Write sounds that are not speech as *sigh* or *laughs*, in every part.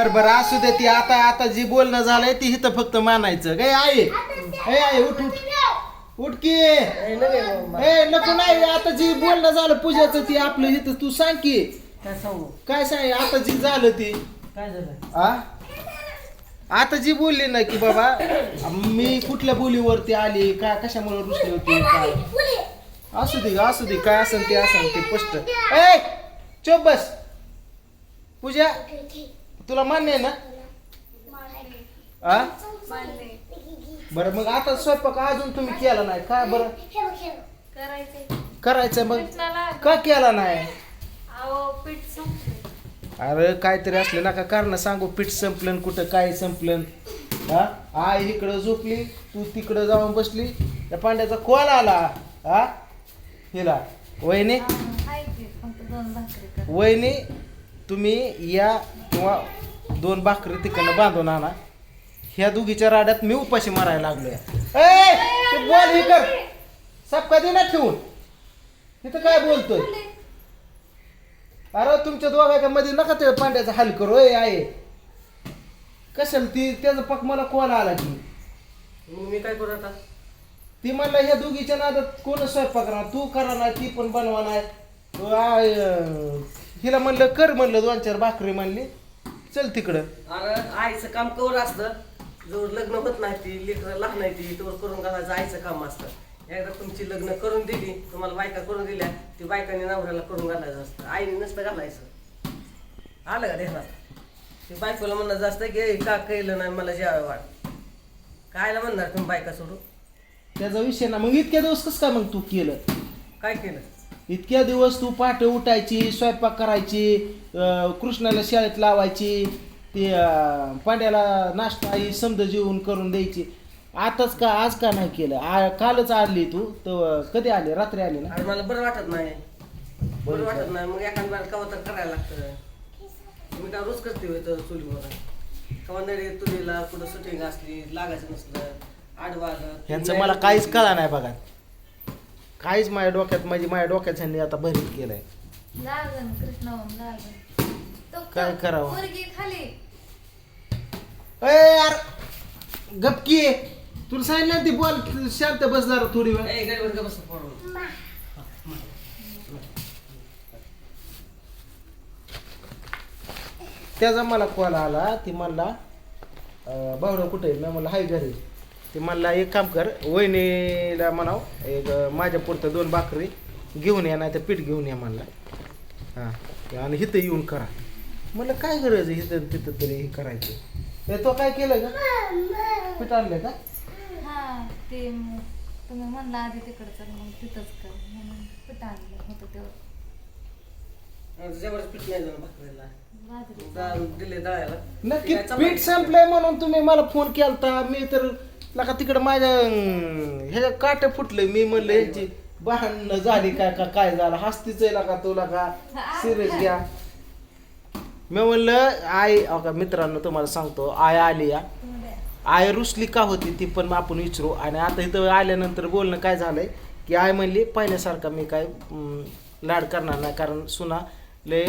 बर बर असू दे ती. आता आता जी बोलणं झालंय ती इथं फक्त मानायचं. गे आई. ए आई उठ उठ. उठ की. ए, नको नाही आता जी बोलणं झालं पूजाचं ती आपलं इथं तू सांग की. काय सांगू? काय सांग आता जी झालं ती. काय झालं? आ? आता जी बोलली ना की बाबा मी कुठल्या बोलीवरती आली काय कशामुळे रुसली होती काय? असू दे असू दे काय असेल ते असेल ते स्पष्ट. ए चोप बस. पूजा. तुला मान्य आहे ना? आ? बरं मग आता स्वयंपाक अजून तुम्ही केला नाही काय बरं. करायचंय करायचं मग. का केला नाही? अरे काहीतरी असले नका कारण सांगू पीठ संपलं कुठं काय संपलं हा आई इकडं झोपली तू तिकडं जाऊन बसली. त्या पांड्याचा कॉल आला. हा हिला. वहिनी? की वहिनी तुम्ही या किंवा दोन भाकरी तिकडनं बांधून आणा. ह्या दोघीच्या राड्यात मी उपाशी मारायला लागलोय. ए ते बोल हे कर. सबका दिना ठेवून. इथं काय बोलतोय? अरे तुमच्या दोघांच्या मध्ये नका ते पांड्याचा हाल करू ए आहे कशाला ती त्याचा पक मला कॉल आला की? मग मी काय करू आता? ती म्हणलं ह्या दोघीच्या नादात कोण स्वयंपाक करणार तू करा नाही ती पण बनवा नाही हिला म्हणलं कर म्हणलं दोन चार भाकरी म्हणली. चल तिकडं. अरे आईचं काम कवर असतं. जवळ लग्न होत नाही ती लेकरं लहान नाही ती तोवर करून घालायचं आईचं काम असतं. एकदा तुमची लग्न करून दिली तुम्हाला बायका करून दिल्या ती बायकांनी नवऱ्याला करून घालायचं असतं. आईने नसतं घालायचं. आलं का ध्यानात ती बायकोला म्हणणं असतं की "ए, का केलं नाही मला जेवाय वाट कायला म्हणणार तुम्ही बायका सोडू त्याचा विषय ना मग इतक्या दिवस कसं काय मग तू केलं? काय केलं? इतक्या दिवस तू पहाटे उठायची स्वयंपाक करायची कृष्णाला शाळेत लावायची ते पांड्याला नाश्ता ही समज जेवण करून द्यायची. आताच का आज का नाही केलं? आ, कालच आली तू तर कधी आली? रात्री आली ना? आणि मला बरं वाटत नाही. बरं वाटत नाही. मग एखाद्या वेळेला कवा तर करायला लागतं. मी काय रोज करते होय तर चुलीवर. कवा नडी तुरीला कुठं सुटिंग असली लागायचं नसलं आडवा आलं ह्यांचं मला काहीच कळा नाही बघा. काहीच माझ्या डोक्यात म्हणजे माझ्या डोक्यात ह्यांनी आता भरीत लागन लागन तो काय करावं? पोरगी खाली. अय यार गपकी तुला सांगितलं ना ती बोल शांत बस जरा थोडी वेळ. ए, का? त्याचा मला कॉल आला ती म्हणला भावडा कुठे आहे? मी म्हणलं हाय घरी. ती म्हणला एक काम कर वहिनीला म्हणाव एक माझ्या पुरतं दोन भाकरी घेऊन या नाही तर पीठ घेऊन या म्हणला. हां आणि इथं येऊन करा. म्हणलं काय गरज आहे इथं तिथं तरी हे करायचं? ए, तो काय केलं का पीठ आणलं का? हा ते तुम्ही म्हणला आधी तिकडं चल मग तिथंच कर म्हणून पीठ आणलं होतं तेव्हा. त्याच्यावरच पीठ नाही झालं भाकरीला. बाजरी डाळ दिले दळायला. नक्की? पीठ संपलंय म्हणून तुम्ही मला फोन केलता. मी तर लका तिकडं माझ्या ह्याच्या काटे फुटले मी म्हणलं ह्याची भांडणं झाली काय का काय झालं? हस्तीच आहे का तुला का सिरियस घ्या. मी म्हणलं आई अहो का मित्रांनो तुम्हाला सांगतो आय आली या. आय रुसली का होती ती पण आपण विचारू. आणि आता इथं आल्यानंतर बोलणं काय झालंय की आय म्हणली पहिल्यासारखा मी काय अं, लाड करणार नाही. कारण सुना लय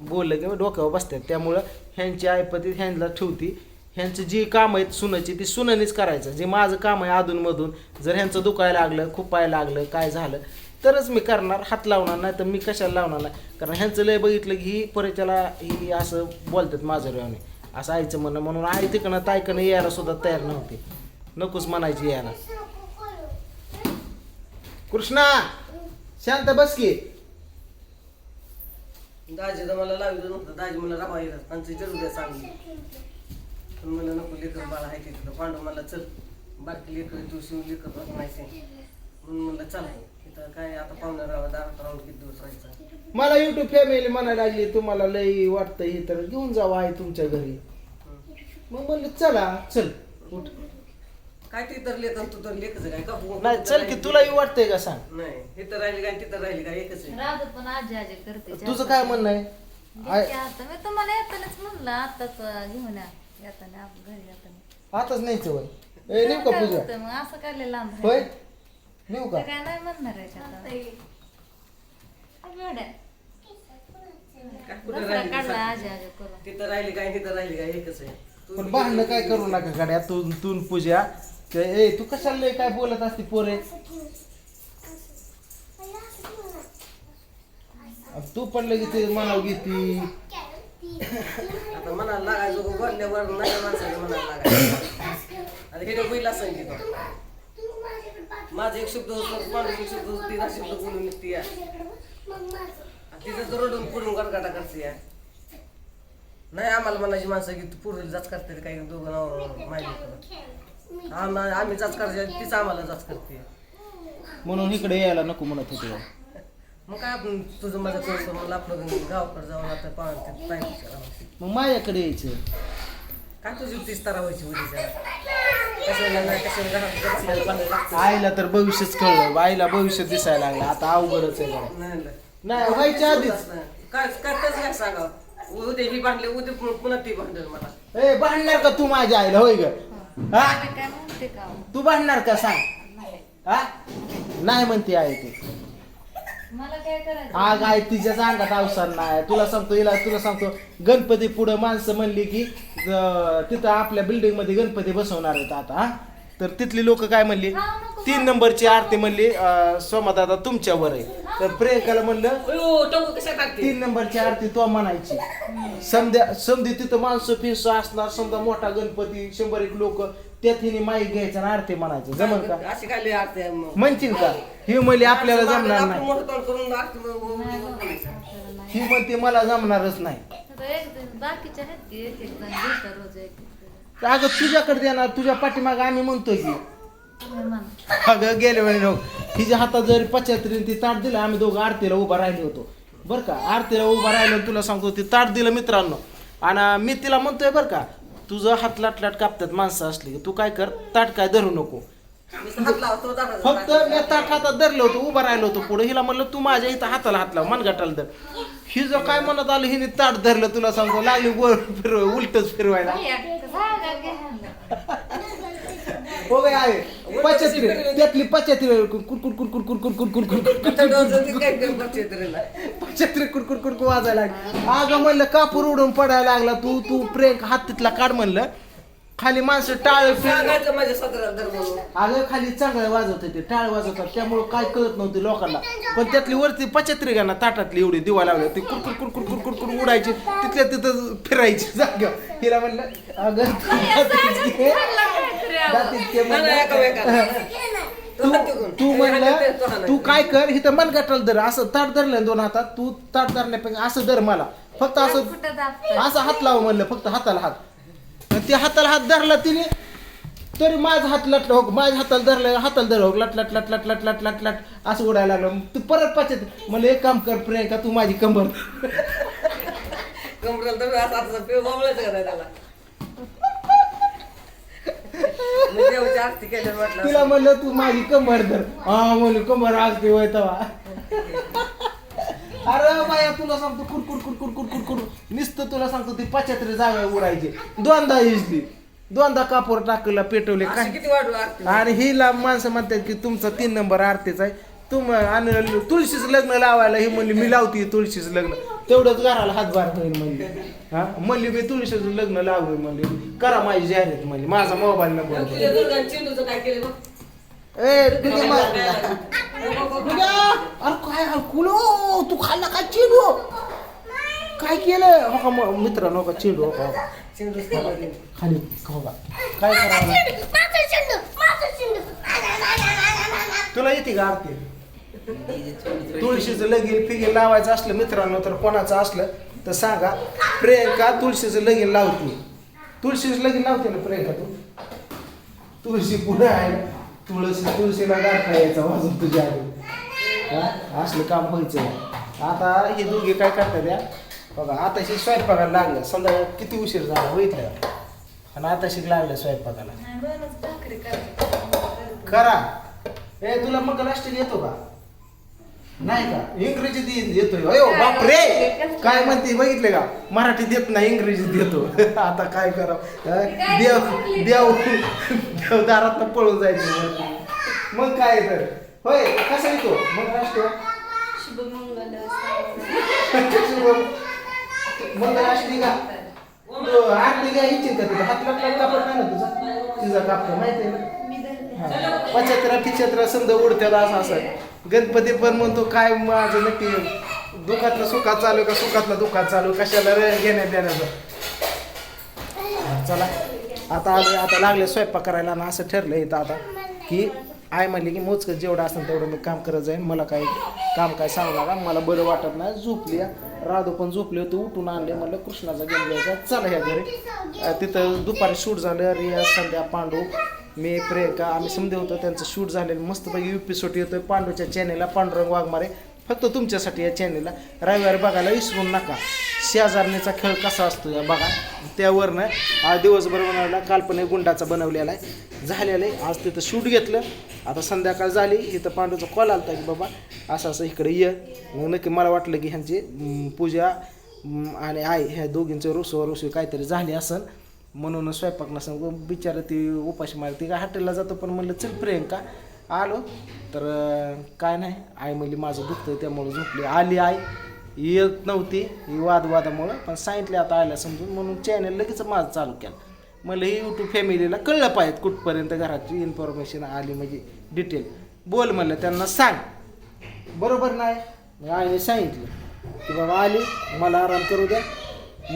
बोललं की डोक्यावर बसतात त्यामुळं ह्यांची आयपती ह्यांना ठेवती. ह्यांचं जी काम आहेत सुनाची ती सुनानीच करायचं. जे माझं काम आहे अधूनमधून जर ह्यांचं दुखायला लागलं खुपायला लागलं काय झालं तरच मी करणार हात लावणार नाही तर मी कशाला लावणार नाही. कारण ह्यांचं लय बघितलं की ही परिचयाला ही असं बोलतात माझं रेवणे असं आईचं म्हणणं म्हणून आई तिकडनं तायकडनं यायला सुद्धा तयार नव्हती. नकोच म्हणायची यायला. कृष्णा शांत बस की. दाजी तर मला लावित नव्हतं. दाजी मला रामा येतात. जरूर द्या सांगली पण मला नको लेकर बाळा आहे तिथं. पांडव मला चल बारकी लेकर तू शिव लेकर बघायचे म्हणून म्हणलं चला तिथं काय आता पाहुण्या राहा दारात राहून किती दिवस राहायचं? मला युट्यूब फॅमिली म्हणायला लागली तुम्हाला लई वाटतं हे तर घेऊन जावं आहे तुमच्या घरी. मग म्हणलं चला चल उठ. काय ते तर लेख तू तर लेखच काय का नाही चल की तुलाही वाटतंय का सांग? नाही हे तर राहिली काय तिथं राहिली काय एकच आहे. राहत पण आजी आजी करते तुझं काय म्हणणं आहे? आता मी तुम्हाला येतानाच म्हणलं आताच घेऊन या. येताना आप- घरी येताना. आताच नाहीच वय. ए नेऊ का काय पूजा? होतं मग? असं काय लय लांब होय? नेऊ का? काय नाही म्हणणार आहे का आता? अगं एवढ्या. काय कुठं दसरा राहिली काढला ती आजी आजी करून. तिथं राहिली काय? तिथं राहिली काय? एकच आहे. तू पण भांडणं काय करू नका गाड्या तू तू न पूजा. ते ए तू कशाला लय काय बोलत असते पोरे? तू पण लगेच ते मनाव घेती. आता मनाला लागायचं बोलल्यावर नाही माणसाने मनाला लागायचं. आता हे बैल असं की माझं एक शब्द होतं माणूस एक शब्द होतं तिचा शब्द बोलून निघते या. तिचं तर रडून पुढून गडगाटा करते या. नाही आम्हाला म्हणायची माणसं की पुढे जाच करते काही दोघं नाव माहिती आम्ही जाच करायची तीच आम्हाला जाच करते. म्हणून इकडे यायला नको म्हणत होते. मग काय आपण तुझं माझं करतो मला आपलं गावाकडे जाऊन आता पाहून टाइम मग माझ्याकडे यायचं. काय तुझी तीस तारा व्हायची उद्या कशाला नाही कशाला घरात लागतं. आईला तर भविष्यच कळलं आईला भविष्य दिसायला लागलं आता अवघडच आहे जरा. नाही नाही. नाही व्हायच्या आधीच. काय काय कसं काय सांगावं उद्या ही भांडले उद्या पु- पुन्हा ती भांडेल मला. ए भांडणार का तू माझ्या आईला होय ग? हा? आम्ही काय म्हणते का? तू भांडणार का सांग? नाही. हा? नाही म्हणते आहे ते. मला काय करायचं? आग आहे तिच्याच अंगात अवसर नाही. तुला सांगतो हिला तुला सांगतो गणपती पुढे माणसं म्हणली की अं, तिथं आपल्या बिल्डिंगमध्ये गणपती बसवणार आहेत आता हा? तर तिथली लोक काय म्हणली? हा. तीन नंबरची आरती म्हणली अं, सोमादादा तुमच्यावर आहे. तर प्रियंकाला म्हणलं अयो टोकू कशा टाकते? तीन नंबरची आरती तो म्हणायची. समध्या समधी तिथं माणसं फिस असणार समजा मोठा गणपती शंभर एक लोक त्यात हिने माईक घ्यायचं आणि आरती म्हणायचं. जमल का? अशी काय आरती आहे मग. म्हणशील का? ही म्हणली आपल्याला जमणार आपण नाही. मोठं तोंड करून आरती. ही म्हणते मला जमणारच नाही. आता एक दिवस बाकीचे आहेत की एक एक जण देतात रोज एक एक जण. अगं तुझ्याकडे देणार तुझ्या पाठीमाग आम्ही म्हणतोय की. तुम्ही म्हणा. अगं गेले वेळी लोक हिच्या हातात जरी पचत्रीने ती ताट दिलं आम्ही दोघं आरतीला उभा राहिलो होतो. बरं का? आरतीला उभा राहिलो तुला सांगतो ती ताट दिलं मित्रांनो. आणि मी तिला म्हणतोय बरं का तुझं हात लाट लाट कापतात माणसं असली की तू काय कर ताट काय धरू नको. नुसतं हात लावतो, दाखवतो. फक्त मी ताट हातात धरलं होतं उभं राहिलो होतो पुढे. हिला म्हणलं तू माझ्या इथं हाताला हात लाव मनगटाला धर. ही जर काय म्हणत आलं हिने ताट धरलं तुला सांगतो लागली गोल फिरव उलटच फिरवायला. हो काय आहे. पचत्री त्यातली पचत्री कुडकुड कुडकुड कुडकुड कुडकुड पचत्री कुडकुड वाजायला लागली अगं म्हणलं कापूर उडून पडायला लागला तू तू प्रेम हात तिथला काढ म्हणलं खाली माणसं टाळ सांगायचं माझ्या अगं खाली चांगलं वाजवत ते टाळ वाजवतात. त्यामुळं काय कळत नव्हते लोकांना. पण त्यातली वरती पचत्री का ना ताटातली एवढी दिवा लावली ती कुरकुर कुरकुर कुरकुर कुरकुर उडायची. तिथल्या तिथं फिरायची जागा. हिला म्हणलं अगं तू. म्हणलं. तो. काय कर इथं मन गाठाल धर. असं ताट धरलं दोन हातात. तू ताट धरण्यापेक्षा असं धर मला. फक्त असं? असं हात लाव म्हणलं. फक्त हाताला हात. आणि त्या हाताला हात धरला तिने तरी माझा हात लटला हो माझ्या हाताला धरला हाताला धर हो लट लट लट लट लट लट लट लट असं उडायला लागलं. तू परत पाचत मला एक काम कर प्रियंका तू माझी कंबर. कमरेला तर असं असं पिऊ बाबळायचं का नाही त्याला? मी देवाची आरती केल्यावर म्हटलं तिला म्हणलं तू माझी कंबर धर. हा म्हणलं कंबर आज ते होय तवा. अरे बाया तुला सांगतो कुरकुर कुरकुर कुरकुर कुर नुसतं तुला सांगतो ती पाचत्रे जागा उडायची. दोनदा इजली दोनदा कापूर टाकला पेटवले. काय? किती वाढू आरती? आणि हिला माणसं म्हणतात की तुमचा तीन नंबर आरतीचा आहे. तुम आणि तुळशीचं लग्न लावायला ही म्हणली मी लावते तुळशीचं लग्न. तेवढंच घराला हातभार होईल म्हणली. हा? म्हणली मी तुळशीचं लग्न लावलं म्हणली. करा माझी जाहिरात म्हणली. माझा मोबाईल नंबर तुझ्या दुर्गाने चिंटूचं काय केलं बघ? ए तुझे मा- तुझ्या अरे काय कुलो तू खाल्ला काय चिडू काय केलं हो का मित्रांनो हो का चिडू हो का हो. खाली हो का काय करावं? तुला येते का आरती तुळशीचं लगीन फिगीन लावायचं असलं मित्रांनो तर कोणाचं असलं तर सांगा प्रियंका तुळशीचं लगीन लावते तुळशीचं लगीन लावते ना प्रियंका तू तुळशी पुढे आहे तुळशी तुळशीला गाठा यायचा वाजून तुझ्या आधी हा? असलं काम व्हायचं. आता हे दोघे काय करतात या? बघा आताशी स्वयंपाकाला लागलं. समजा किती उशीर झाला का? आणि आताशी लागलं स्वयंपाकाला. करा. ए तुला मग नाश्ता येतो का? नाही का? इंग्रजीत ये- येतोय. अयो बापरे! काय म्हणते बघितले का? मराठीत येत नाही इंग्रजीत येतो. *laughs* आता काय करावं? देव देव देव दारात पळून जायचं मग काय तर? होय कसा येतो? मग शुभमंगल. शुभम मुलगा असली का घ्या इच्छित का तुझा हात लागला कापड नाही ना तुझा? तिचा कापड माहिती आहे ना? पचत्रा पिचत्रा संद उडत्याला असं असं. गणपती पण म्हणतो काय माझं नक्की? दुखातलं सुखात चालू का? सुखातलं दुखात चालू कशाला रे घेण्यात देण्याचं? चला. आता आले आता लागले स्वयंपाक करायला ना असं ठरलं इथं आता की आय म्हणले की मोजकं जेवढं असेल तेवढं मी काम करत जाईन. मला काही काम काय सांगू नका. मला बरं वाटत नाही. झोपली राधू पण झोपली होती. उठून आणले. म्हणलं कृष्णाचा गेम घ्यायचा चला ह्या घरी. तिथं दुपारी शूट झालं. रिया संध्या पांडू मी प्रियंका आम्ही समजे होतो. त्यांचं शूट झालेलं मस्तपैकी एपिसोड येतोय. पांडूच्या चॅनेलला पांडुरंग वाघमारे. फक्त तुमच्यासाठी या चॅनेलला रविवारी बघायला विसरू नका. शेजारणीचा खेळ कसा असतो या बघा. त्यावरनं आज दिवसभर बनवला काल्पनिक गुंडाचा बनवलेला आहे. झालेलं आहे. आज तिथं शूट घेतलं. आता संध्याकाळ झाली. इथं पांडूचा कॉल आलता की बाबा असं असं इकडे ये. मग नक्की मला वाटलं की ह्यांची पूजा आणि आई ह्या दोघींचं रुसवा रुसवी काहीतरी झाली असेल म्हणून स्वयंपाक नसं बिचारा ती उपाशी मारली ती काय हॉटेलला जातो पण म्हणलं चल प्रियंका आलो. तर काय नाही आई म्हणली माझं दुखतं त्यामुळे झोपली. आली आई येत नव्हती ही वादवादामुळं पण सांगितले आता आयला समजून. म्हणून चॅनल लगेच माझं चालू केलं. मला ही यूट्यूब फॅमिलीला कळलं पाहिजे कुठपर्यंत घराची इन्फॉर्मेशन आली म्हणजे डिटेल बोल म्हणलं त्यांना सांग. बरोबर नाही. आईने सांगितलं. की बाबा आली मला आराम करू द्या.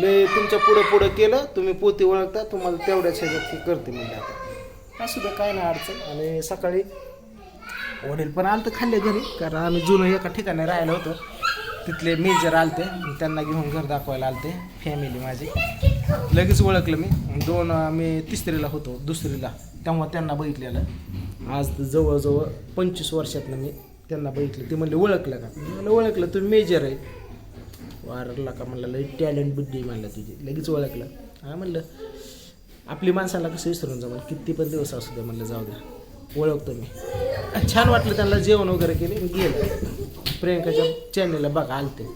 लय तुमच्या पुढं पुढं केलं तुम्ही पोती ओळखता तुम्हाला तेवढ्याच ह्याच्यात हे करते म्हणजे आता. असू द्या काय नाही अडचण. आणि सकाळी वडील पण आलं तर खाल्ले घरी कारण आम्ही जुनं एका ठिकाणी राहिलो होतो. तिथले मेजर आलते त्यांना घेऊन घर दाखवायला आलते फॅमिली माझी. लगेच ओळखलं मी. दोन मी तिसरीला होतो दुसरीला. तेव्हा त्यांना बघितलेलं. आज जवळजवळ पंचवीस वर्षातनं मी त्यांना बघितलं. ते म्हणले ओळखलं का? मला ओळखलं तुम्ही मेजर आहे. वारला का म्हणलं लई टॅलेंट बुद्धी म्हणलं तुझी. लगेच ओळखलं. हा म्हणलं आपली माणसाला कसं विसरून जा म्हणलं किती पण दिवस असू द्या म्हणलं जाऊ द्या. ओळखतो मी. छान वाटलं त्यांना जेवण वगैरे केले गेलं. प्रियंकाच्या चॅनेलला बघा आलते.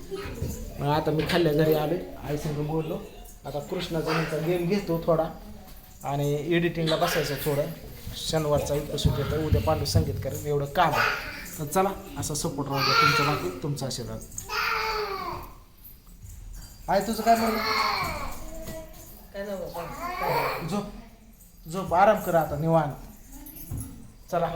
मग आता मी खाल्ल्या घरी आले आईसंग बोललो. आता कृष्णाचा त्यांचा गेम घेतो थोडा. आणि एडिटिंगला बसायचं थोडं. शनिवारचा एपिसोड घेतो उद्या पांडू संगीत करेल एवढं काम आहे. तर चला असा सपोर्ट राहू द्या. तुमच्या बाकी तुमचा आशीर्वाद. आहे तुझं काय म्हणलं. झोप. झोप. आराम कर आता निवांत. चला.